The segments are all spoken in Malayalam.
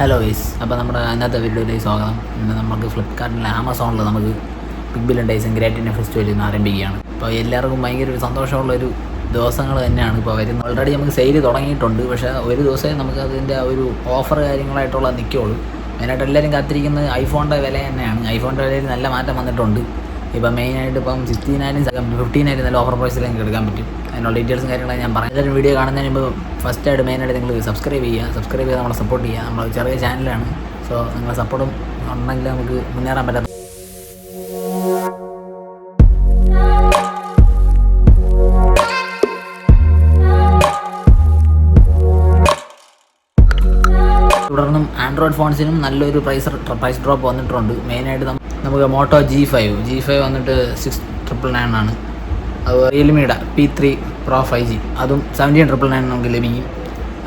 ഹലോ വൈസ് അപ്പോൾ നമ്മുടെ അതിനകത്ത് വീഡിയോയിലേക്ക് സ്വാഗതം. ഇന്ന് നമുക്ക് ഫ്ലിപ്കാർട്ടിൽ ആമസോണിൽ നമുക്ക് ബിഗ് ബില്യൺ ഡേയ്സും ഗ്രേറ്റ് ഇന്ത്യൻ ഫെസ്റ്റിവൽ ഇന്ന് ആരംഭിക്കുകയാണ്. അപ്പോൾ എല്ലാവർക്കും ഭയങ്കര ഒരു സന്തോഷമുള്ളൊരു ദിവസങ്ങൾ തന്നെയാണ് ഇപ്പോൾ വരുന്നത്. ഓൾറെഡി നമുക്ക് സെയിൽ തുടങ്ങിയിട്ടുണ്ട്. പക്ഷേ ഒരു ദിവസമേ നമുക്ക് അതിന്റെ ഒരു ഓഫർ കാര്യങ്ങളായിട്ടുള്ള നിൽക്കുകയുള്ളൂ. മെയിനായിട്ട് എല്ലാവരും കാത്തിരിക്കുന്നത് ഐഫോണിന്റെ വില തന്നെയാണ്. ഐഫോണിന്റെ വിലയിൽ നല്ല മാറ്റം വന്നിട്ടുണ്ട്. ഇപ്പം മെയിനായിട്ട് ഇപ്പം സിക്സ്റ്റീനായാലും ഫിഫ്റ്റീനായാലും നല്ല ഓഫർ പ്രൈസിൽ നിങ്ങൾക്ക് എടുക്കാൻ പറ്റും. അതിനുള്ള ഡീറ്റെയിൽസും കാര്യങ്ങളും ഞാൻ പറഞ്ഞു എല്ലാവരും വീഡിയോ കാണുന്നതിന് മുമ്പ് ഫസ്റ്റ് ആയിട്ട് മെയിനായിട്ട് നിങ്ങൾ സബ്സ്ക്രൈബ് ചെയ്യുക. സബ്സ്ക്രൈബ് ചെയ്ത് നമ്മളെ സപ്പോർട്ട് ചെയ്യുക. നമ്മൾ ചെറിയ ചാനലാണ് സോ നിങ്ങളെ സപ്പോർട്ടും ഉണ്ടെങ്കിൽ നമുക്ക് മുന്നേറാൻ പറ്റാത്ത ആൻഡ്രോയിഡ് ഫോൺസിനും നല്ലൊരു പ്രൈസ് പ്രൈസ് ഡ്രോപ്പ് വന്നിട്ടുണ്ട്. മെയിനായിട്ട് നമുക്ക് Moto G five G five വന്നിട്ട് സിക്സ് ട്രിപ്പിൾ നയൻ ആണ്. അത് റിയൽമിയുടെ P three pro five G അതും സെവന്റീൻ ട്രിപ്പിൾ നയൻ നമുക്ക് ലഭിക്കും.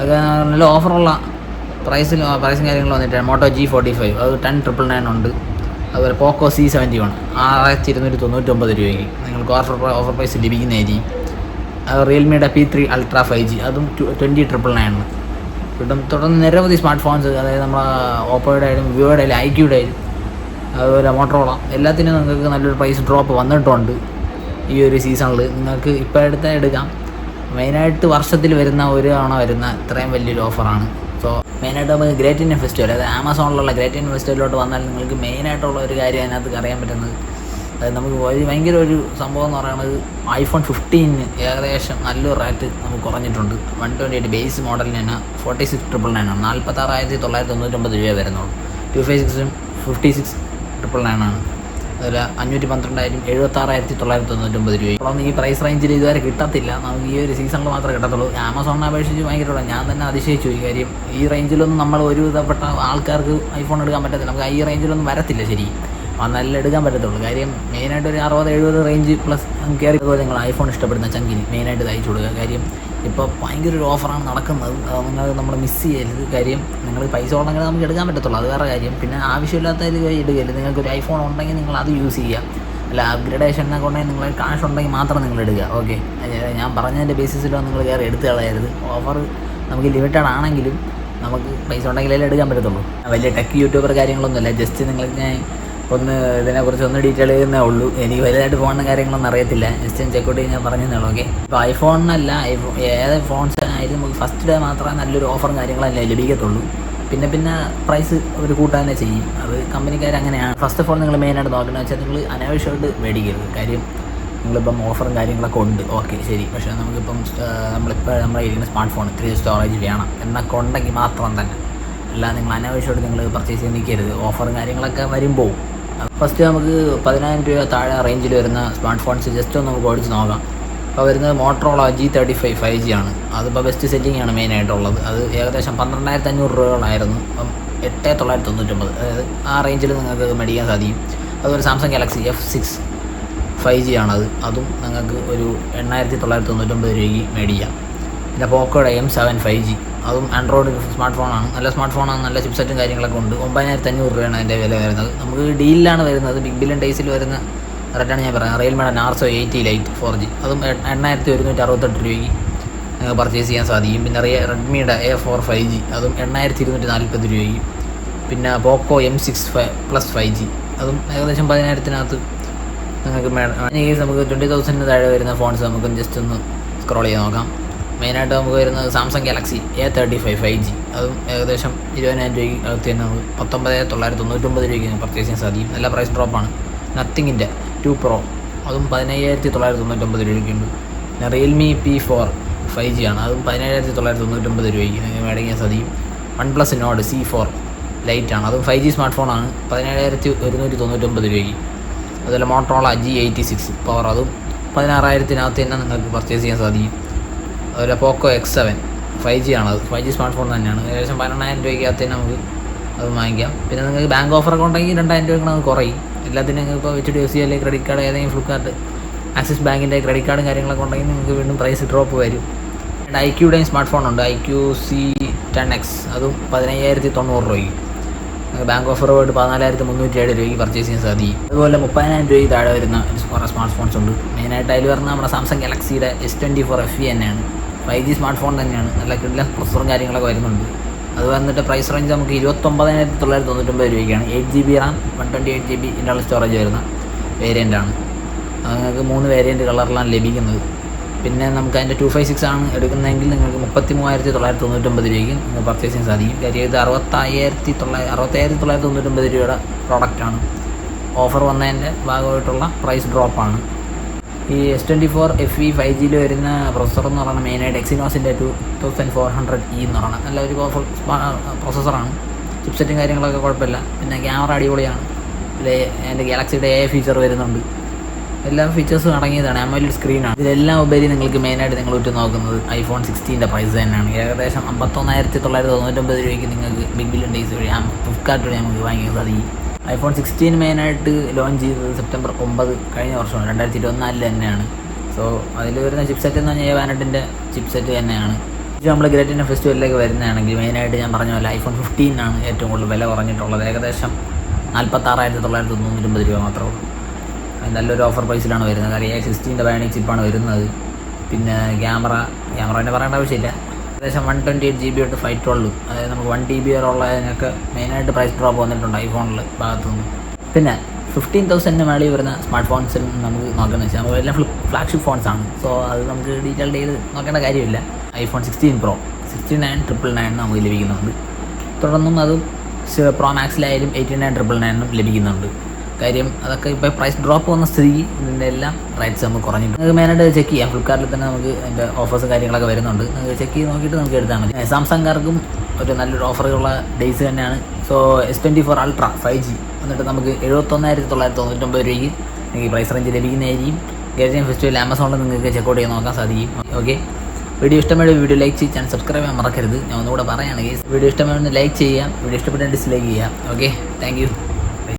അത് നല്ല ഓഫറുള്ള പ്രൈസിൽ പ്രൈസും കാര്യങ്ങളും വന്നിട്ടാണ് മോട്ടോ ജി ഫോർട്ടി ഫൈവ് അത് ടെൻ ട്രിപ്പിൾ നയൻ ഉണ്ട്. അതുപോലെ പോക്കോ സി സെവന്റി വൺ ആറായിരത്തി ഇരുന്നൂറ്റി തൊണ്ണൂറ്റൊമ്പത് രൂപയ്ക്ക് നിങ്ങൾക്ക് ഓഫർ ഓഫർ പ്രൈസ് ലഭിക്കുന്നതായിരിക്കും. റിയൽമിയുടെ P three ultra five G അതും ട്വന്റി ട്രിപ്പിൾ നയൻ കിട്ടും. തുടർന്ന് നിരവധി സ്മാർട്ട് ഫോൺസ് അതായത് നമ്മളെ ഓപ്പോയുടെ ആയാലും വിവോയുടെ ആയാലും ഐക്യൂടെ ആയാലും അതുപോലെ മോട്ടറോള എല്ലാത്തിനും നിങ്ങൾക്ക് നല്ലൊരു പ്രൈസ് ഡ്രോപ്പ് വന്നിട്ടുണ്ട് ഈ ഒരു സീസണിൽ നിങ്ങൾക്ക് ഇപ്പോൾ എടുത്താൽ എടുക്കാം. മെയിനായിട്ട് വർഷത്തിൽ വരുന്ന ഒരു തവണ വരുന്ന ഇത്രയും വലിയൊരു ഓഫറാണ് സോ മെയിനായിട്ട് നമുക്ക് ഗ്രേറ്റ് ഇന്ത്യൻ ഫെസ്റ്റിവൽ അതായത് ആമസോണിലുള്ള ഗ്രേറ്റ് ഇന്ത്യൻ ഫെസ്റ്റിവലിലോട്ട് വന്നാൽ നിങ്ങൾക്ക് മെയിനായിട്ടുള്ള ഒരു കാര്യം അതിനകത്ത് അറിയാൻ പറ്റുന്നത് അതായത് നമുക്ക് ഒരു ഭയങ്കര ഒരു സംഭവം എന്ന് പറയുന്നത് ഐഫോൺ ഫിഫ്റ്റീന് ഏകദേശം നല്ലൊരു റേറ്റ് നമുക്ക് കുറഞ്ഞിട്ടുണ്ട്. വൺ ട്വന്റി എയ്റ്റ് ബേസ് മോഡലിന് തന്നെ ഫോർട്ടി സിക്സ് ട്രിപ്പിൾ നയൻ ആണ്. നാൽപ്പത്താറായിരത്തി തൊള്ളായിരത്തി തൊണ്ണൂറ്റൊമ്പത് രൂപ വരുന്നുള്ളൂ. ടു ഫൈവ് സിക്സും ഫിഫ്റ്റി സിക്സ് ട്രിപ്പിൾ നയൻ ആണ്. അതുപോലെ അഞ്ഞൂറ്റി പന്ത്രണ്ടായിരം എഴുപത്താറായിരത്തി തൊള്ളായിരത്തി തൊണ്ണൂറ്റൊമ്പത് രൂപ അപ്പോൾ ഈ പ്രൈസ് റേഞ്ചിൽ ഇതുവരെ കിട്ടത്തില്ല. നമുക്ക് ഈ ഒരു സീസണിൽ മാത്രമേ കിട്ടത്തുള്ളൂ. ആമസോണിനെ അപേക്ഷിച്ച് ഭയങ്കര ഞാൻ തന്നെ അതിശയിച്ചു ഈ കാര്യം. ഈ റേഞ്ചിലൊന്നും നമ്മൾ ഒരു വിധപ്പെട്ട ആൾക്കാർക്ക് ഐഫോൺ എടുക്കാൻ പറ്റത്തില്ല. നമുക്ക് ഈ റേഞ്ചിലൊന്നും വരത്തില്ല ശരി നല്ല എടുക്കാൻ പറ്റത്തുള്ളൂ. കാര്യം മെയിനായിട്ട് ഒരു അറുപത് എഴുപത് റേഞ്ച് പ്ലസ് കയറി പോലെ നിങ്ങൾ ഐഫോൺ ഇഷ്ടപ്പെടുന്ന ചങ്കിന് മെയിനായിട്ട് തയ്ച്ചു കൊടുക്കുക കാര്യം ഇപ്പോൾ ഭയങ്കര ഒരു ഓഫറാണ് നടക്കുന്നത്. നിങ്ങൾ നമ്മൾ മിസ് ചെയ്യരുത്. കാര്യം നിങ്ങൾ പൈസ ഉണ്ടെങ്കിൽ നമുക്ക് എടുക്കാൻ പറ്റത്തുള്ളൂ. അത് വേറെ കാര്യം. പിന്നെ ആവശ്യമില്ലാത്തതിൽ ഇടുകയില്ല നിങ്ങൾക്ക് ഒരു ഐഫോൺ ഉണ്ടെങ്കിൽ നിങ്ങൾ അത് യൂസ് ചെയ്യുക. അല്ല അപ്ഗ്രഡേഷനെ കൊണ്ടെങ്കിൽ നിങ്ങൾ കാശ് ഉണ്ടെങ്കിൽ മാത്രം നിങ്ങൾ എടുക്കുക. ഓക്കെ ഞാൻ പറഞ്ഞതിന്റെ ബേസിസിലോ നിങ്ങൾ കയറി എടുത്ത് കളയരുത്. ഓഫർ നമുക്ക് ലിമിറ്റഡ് ആണെങ്കിലും നമുക്ക് പൈസ ഉണ്ടെങ്കിലേ എടുക്കാൻ പറ്റത്തുള്ളൂ. വലിയ ടെക് യൂട്യൂബർ കാര്യങ്ങളൊന്നുമില്ല. ജസ്റ്റ് നിങ്ങൾക്ക് ഞാൻ ഒന്ന് ഇതിനെക്കുറിച്ച് ഒന്ന് ഡീറ്റെയിൽ ചെയ്യുന്നേ ഉള്ളൂ. എനിക്ക് വലുതായിട്ട് ഫോണിന്റെ കാര്യങ്ങളൊന്നും അറിയത്തില്ല. ജസ്റ്റ് ചെക്ക് ഔട്ട് ഞാൻ പറഞ്ഞു ഉള്ളൂ ഓക്കെ ഇപ്പോൾ ഐഫോണിനല്ല ഐഫോൺ ഏത് ഫോൺസ് ആയാലും നമുക്ക് ഫസ്റ്റ് ഡേ മാത്രമേ നല്ലൊരു ഓഫറും കാര്യങ്ങളല്ലേ ലഭിക്കത്തുള്ളൂ. പിന്നെ പിന്നെ പ്രൈസ് അവർ കൂട്ടാൻ തന്നെ ചെയ്യും. അത് കമ്പനിക്കാർ അങ്ങനെയാണ്. ഫസ്റ്റ് ഓഫ് ഓൾ നിങ്ങൾ മെയിനായിട്ട് നോക്കുന്നത് വെച്ചാൽ നിങ്ങൾ അനാവശ്യമായിട്ട് മേടിക്കരുത്. കാര്യം നിങ്ങളിപ്പം ഓഫറും കാര്യങ്ങളൊക്കെ ഉണ്ട്. ഓക്കെ ശരി. പക്ഷേ നമുക്കിപ്പം നമ്മളിപ്പോൾ നമ്മുടെ ഇരിക്കുന്ന സ്മാർട്ട് ഫോൺ ഇത്രയും സ്റ്റോറേജ് വേണം. എന്നൊക്കെ ഉണ്ടെങ്കിൽ മാത്രം തന്നെ. അല്ലാതെ നിങ്ങൾ അനാവശ്യമായിട്ട് നിങ്ങൾ പർച്ചേസ് ചെയ്യാൻ നിൽക്കരുത്. ഓഫറും കാര്യങ്ങളൊക്കെ വരുമ്പോൾ ഫസ്റ്റ് നമുക്ക് പതിനായിരം രൂപ താഴെ റേഞ്ചിൽ വരുന്ന സ്മാർട്ട് ഫോൺസ് ജസ്റ്റ് ഒന്ന് നമുക്ക് ഓടിച്ച് നോക്കാം. അപ്പോൾ വരുന്നത് Motorola G thirty five five G ആണ്. അതിപ്പോൾ ബെസ്റ്റ് സെറ്റിംഗ് ആണ് മെയിനായിട്ടുള്ളത് അത് ഏകദേശം പന്ത്രണ്ടായിരത്തി അഞ്ഞൂറ് രൂപകളായിരുന്നു. അപ്പം എട്ട് തൊള്ളായിരത്തി തൊണ്ണൂറ്റൊമ്പത് അതായത് ആ റേഞ്ചിൽ നിങ്ങൾക്ക് മേടിക്കാൻ സാധിക്കും. അതുപോലെ Samsung Galaxy F six five G ആണത്. അതും നിങ്ങൾക്ക് ഒരു എണ്ണായിരത്തി തൊള്ളായിരത്തി തൊണ്ണൂറ്റൊമ്പത് രൂപയ്ക്ക് മേടിക്കാം. പിന്നെ പോക്കോയുടെ എം സെവൻ ഫൈവ് ജി അതും ആൻഡ്രോയിഡ് സ്മാർട്ട് ഫോണാണ് നല്ല സ്മാർട്ട് ഫോണാണ് നല്ല ചിപ്സെറ്റും കാര്യങ്ങളൊക്കെ ഉണ്ട്. ഒമ്പതിനായിരത്തി അഞ്ഞൂറ് രൂപയാണ് അതിന്റെ വില വരുന്നത്. നമുക്ക് ഡീലിലാണ് വരുന്നത്. ബിഗ് ബില്യൺ ഡേയ്സിൽ വരുന്ന റേറ്റാണ് ഞാൻ പറയുന്നത്. റിയൽമിയുടെ Narzo eighty lite four G അതും എണ്ണായിരത്തി ഒരുന്നൂറ്റി അറുപത്തെട്ട് രൂപയ്ക്ക് പർച്ചേസ് ചെയ്യാൻ സാധിക്കും. പിന്നെ റിയ റെഡ്മിയുടെ എ ഫോർ ഫൈവ് ജി അതും എണ്ണായിരത്തി ഇരുന്നൂറ്റി നാൽപ്പത് രൂപയ്ക്ക്. പിന്നെ Poco M six five plus five G അതും ഏകദേശം പതിനായിരത്തിനകത്ത് നിങ്ങൾക്ക് മേഡം നമുക്ക് ട്വന്റി തൗസൻഡിന് താഴെ വരുന്ന ഫോൺസ് നമുക്ക് ജസ്റ്റ് ഒന്ന് സ്ക്രോൾ ചെയ്ത് നോക്കാം. മെയിനായിട്ട് നമുക്ക് വരുന്നത് Samsung Galaxy A thirty five five G. അതും ഏകദേശം ഇരുപതിനായിരം രൂപയ്ക്ക് അകത്ത് തന്നെ നമുക്ക് പത്തൊമ്പത് തൊള്ളായിരത്തി തൊണ്ണൂറ്റൊമ്പത് രൂപയ്ക്ക് പർച്ചേസ് ചെയ്യാൻ സാധിക്കും. നല്ല പ്രൈസ് ഡ്രോപ്പാണ് നത്തിങ്ങിന്റെ ടു പ്രോ അതും പതിനയ്യായിരത്തി തൊള്ളായിരത്തി തൊണ്ണൂറ്റൊമ്പത് രൂപയ്ക്കുണ്ട് പിന്നെ Realme P four five G ആണ്. അതും പതിനേഴായിരത്തി തൊള്ളായിരത്തി തൊണ്ണൂറ്റൊമ്പത് രൂപയ്ക്ക് നിങ്ങൾക്ക് മേടിക്കാൻ സാധിക്കും. OnePlus Nord C four lite ആണ്. അതും ഫൈവ് ജി സ്മാർട്ട് ഫോണാണ് പതിനേഴായിരത്തി ഒരുന്നൂറ്റി തൊണ്ണൂറ്റൊമ്പത് രൂപയ്ക്ക്. അതുപോലെ Motorola G eighty six power അതും പതിനാറായിരത്തിനകത്ത് തന്നെ നിങ്ങൾക്ക് പർച്ചേസ് ചെയ്യാൻ സാധിക്കും. അതുപോലെ Poco X seven five G ആണത് ഫൈവ് ജി സ്മാർട്ട് ഫോൺ തന്നെയാണ്. ഏകദേശം പതിനെണ്ണായിരം രൂപയ്ക്കകത്ത് നമുക്ക് അത് വാങ്ങിക്കാം. പിന്നെ നിങ്ങൾക്ക് ബാങ്ക് ഓഫർ ഒക്കെ ഉണ്ടെങ്കിൽ രണ്ടായിരം രൂപ അത് കുറയും. എല്ലാത്തിനും നിങ്ങൾക്ക് ഇപ്പോൾ എച്ച് ഡി എഫ് സി അല്ലെങ്കിൽ ക്രെഡിറ്റ് കാർഡ് ഏതെങ്കിലും ഫ്ലിപ്കാർട്ട് ആക്സിസ് ബാങ്കിന്റെ ക്രെഡിറ്റ് കാർഡും കാര്യങ്ങളൊക്കെ ഉണ്ടെങ്കിൽ നിങ്ങൾക്ക് വീണ്ടും പ്രൈസ് ഡ്രോപ്പ് വരും. ഐ ക്യൂടെയും സ്മാർട്ട് ഫോൺ ഉണ്ട്. I Q C ten X അതും പതിനയ്യായിരത്തി തൊണ്ണൂറ് രൂപയ്ക്ക്. ബാങ്ക് ഓഫർ പോയിട്ട് പതിനാലായിരത്തി മുന്നൂറ്റി ഏഴ് രൂപയ്ക്ക് പർച്ചേസ് ചെയ്യാൻ സാധിക്കും. അതുപോലെ മുപ്പതിനായിരം രൂപയ്ക്ക് താഴെ വരുന്ന കുറേ സ്മാർട്ട് ഫോൺസ് ഉണ്ട് മെയിനായിട്ട് അതിൽ വരുന്ന നമ്മുടെ Samsung ഗാലക്സിയുടെ S twenty four F E തന്നെയാണ്. ഫൈവ് ജി സ്മാർട്ട് ഫോൺ തന്നെയാണ്. നല്ല കിഡിലെ പ്രൊസറും കാര്യങ്ങളൊക്കെ വരുന്നുണ്ട്. അത് വന്നിട്ട് പ്രൈസ് റേഞ്ച് നമുക്ക് ഇരുപത്തൊമ്പതിനായിരത്തി തൊള്ളായിരത്തി തൊണ്ണൂറ്റൊമ്പത് രൂപയ്ക്കാണ്. Eight G B RAM one twenty eight G B internal storage വരുന്ന വേരിയന്റാണ് അത് നിങ്ങൾക്ക് മൂന്ന് വേരിയന്റ് കളറിലാണ് ലഭിക്കുന്നത്. പിന്നെ നമുക്ക് അതിന്റെ ടു ഫൈവ് സിക്സ് ആണ് എടുക്കുന്നതെങ്കിൽ നിങ്ങൾക്ക് മുപ്പത്തി മൂവായിരത്തി തൊള്ളായിരത്തി തൊണ്ണൂറ്റൊമ്പത് രൂപയ്ക്ക് നിങ്ങൾ പർച്ചേസ് ചെയ്യാൻ സാധിക്കും. കാര്യം ഇത് അറുപത്തായിരത്തി തൊള്ളായിരത്തി അറുപത്തായിരത്തി തൊള്ളായിരത്തി തൊണ്ണൂറ്റൊമ്പത് രൂപയുടെ പ്രോഡക്റ്റാണ് ഓഫർ വന്നതിന്റെ ഭാഗമായിട്ടുള്ള പ്രൈസ് ഡ്രോപ്പാണ് ഈ S twenty four F E five ജിയിൽ വരുന്ന പ്രൊസസ്സർ എന്ന് പറയുന്നത് മെയിനായിട്ട് എക്സിനോസിന്റെ two thousand four hundred E എന്ന് പറയുന്നത് നല്ല ഒരു പവർഫുൾ പ്രൊസസ്സറാണ് ചിപ്സെറ്റും കാര്യങ്ങളൊക്കെ കുഴപ്പമില്ല. പിന്നെ ക്യാമറ അടിപൊളിയാണ്. അതിന്റെ എന്റെ ഗാലക്സിയുടെ എ ഫീച്ചർ വരുന്നുണ്ട്. എല്ലാ ഫീച്ചേഴ്സും അടങ്ങിയതാണ്. അമോലഡ് സ്ക്രീനാണ് ഇതിലെല്ലാം ഉപരി നിങ്ങൾക്ക് മെയിനായിട്ട് നിങ്ങൾ ഉറ്റു നോക്കുന്നത് ഐഫോൺ സിക്സ്റ്റീന്റെ പ്രൈസ് തന്നെയാണ്. ഏകദേശം അമ്പത്തൊന്നായിരത്തി തൊള്ളായിരത്തി തൊണ്ണൂറ്റൊമ്പത് രൂപയ്ക്ക് നിങ്ങൾക്ക് ബിഗ് ബില്യൺ ഡേയ്സ് വഴി ഫ്ലിപ്കാർട്ട് വഴി നമുക്ക് വാങ്ങിക്കാൻ സാധിക്കും. ഐഫോൺ സിക്സ്റ്റീൻ മെയിനായിട്ട് ലോഞ്ച് ചെയ്തത് സെപ്റ്റംബർ ഒമ്പത് കഴിഞ്ഞ വർഷമാണ്. രണ്ടായിരത്തി ഇരുപത്തിനാലിൽ തന്നെയാണ്. സോ അതിൽ വരുന്ന ചിപ്സെറ്റ് എന്ന് പറഞ്ഞാൽ വാനട്ടിന്റെ ചിപ്സെറ്റ് തന്നെയാണ്. ഇത് നമ്മൾ ഗ്രേറ്റ് ഇന്ത്യൻ ഫെസ്റ്റിവലിലേക്ക് വരുന്നതാണെങ്കിൽ മെയിനായിട്ട് ഞാൻ പറഞ്ഞ പോലെ ഐഫോൺ ഫിഫ്റ്റീൻ ആണ് ഏറ്റവും കൂടുതൽ വില കുറഞ്ഞിട്ടുള്ളത്. ഏകദേശം നാൽപ്പത്താറായിരത്തി തൊള്ളായിരത്തി തൊണ്ണൂറ്റൊമ്പത് രൂപ മാത്രമേ ഉള്ളൂ. നല്ലൊരു ഓഫർ പ്രൈസിലാണ് വരുന്നത്. കാര്യം എ സിക്സ്റ്റീന്റെ ബയോണിക് ചിപ്പാണ് വരുന്നത്. പിന്നെ ക്യാമറ ക്യാമറ തന്നെ പറയേണ്ട ആവശ്യമില്ല. ഏകദേശം one twenty eight G B തൊട്ട് ഫൈവ് ട്വൽവ് അതായത് നമുക്ക് വൺ ടി ബി വരെ ഉള്ളതിനൊക്കെ മെയിനായിട്ട് പ്രൈസ് ഡ്രോപ്പ് വന്നിട്ടുണ്ട് ഐഫോണിൽ ഭാഗത്തു നിന്ന് പിന്നെ ഫിഫ്റ്റീൻ തൗസൻഡിന് മേളിൽ വരുന്ന സ്മാർട്ട് ഫോൺസിൽ നമുക്ക് നോക്കുന്നത് വെച്ചാൽ നമുക്ക് എല്ലാം ഫ്ലാഗ്ഷിപ്പ് ഫോൺസ് ആണ്. സോ അത് നമുക്ക് ഡീറ്റെയിൽ ചെയ്ത് നോക്കേണ്ട കാര്യമില്ല. IPhone sixteen pro sixty nine triple nine നമുക്ക് ലഭിക്കുന്നുണ്ട്. തുടർന്നും അതും പ്രോ മാക്സിലായാലും എയ്റ്റി നയൻ ട്രിപ്പിൾ നയനും ലഭിക്കുന്നുണ്ട്. കാര്യം അതൊക്കെ ഇപ്പോൾ പ്രൈസ് ഡ്രോപ്പ് വന്ന സ്ഥിതിക്ക് ഇതിന്റെ എല്ലാം റേറ്റ്സ് നമുക്ക് കുറഞ്ഞിട്ടുണ്ട്. നമുക്ക് മെയിനായിട്ട് ചെക്ക് ചെയ്യാം. ഫ്ലിപ്കാർട്ടിൽ തന്നെ നമുക്ക് അതിന്റെ ഓഫേഴ്സും കാര്യങ്ങളൊക്കെ വരുന്നുണ്ട്. നമുക്ക് ചെക്ക് ചെയ്ത് നോക്കിയിട്ട് നമുക്ക് എടുത്താൽ മതി. സാംസങ്കാർക്കും ഒരു നല്ലൊരു ഓഫറുള്ള ഡേയ്സ് തന്നെയാണ്. So S twenty four ultra five G എന്നിട്ട് നമുക്ക് എഴുപത്തൊന്നായിരത്തി തൊള്ളായിരത്തി തൊണ്ണൂറ്റൊമ്പത് രൂപയ്ക്ക് നിങ്ങൾക്ക് പ്രൈസ് റേഞ്ച് ലഭിക്കുന്നതായിരിക്കും. ഗേജൻ ഫെസ്റ്റിവൽ ആമസോണിൽ നിങ്ങൾക്ക് ചെക്കൗട്ട് ചെയ്യാൻ നോക്കാൻ സാധിക്കും. ഓക്കെ വീഡിയോ ഇഷ്ടമായ വീഡിയോ ലൈക്ക് ചെയ്ത് ചാനൽ സബ്സ്ക്രൈബ് ചെയ്യാൻ മറക്കരുത്. ഞാൻ ഒന്നുകൂടെ പറയുകയാണെങ്കിൽ വീഡിയോ ഇഷ്ടമായെന്ന് ലൈക്ക് ചെയ്യുക. വീഡിയോ ഇഷ്ടപ്പെട്ടാൽ ഡിസ്ലൈക്ക് ചെയ്യുക. Okay thank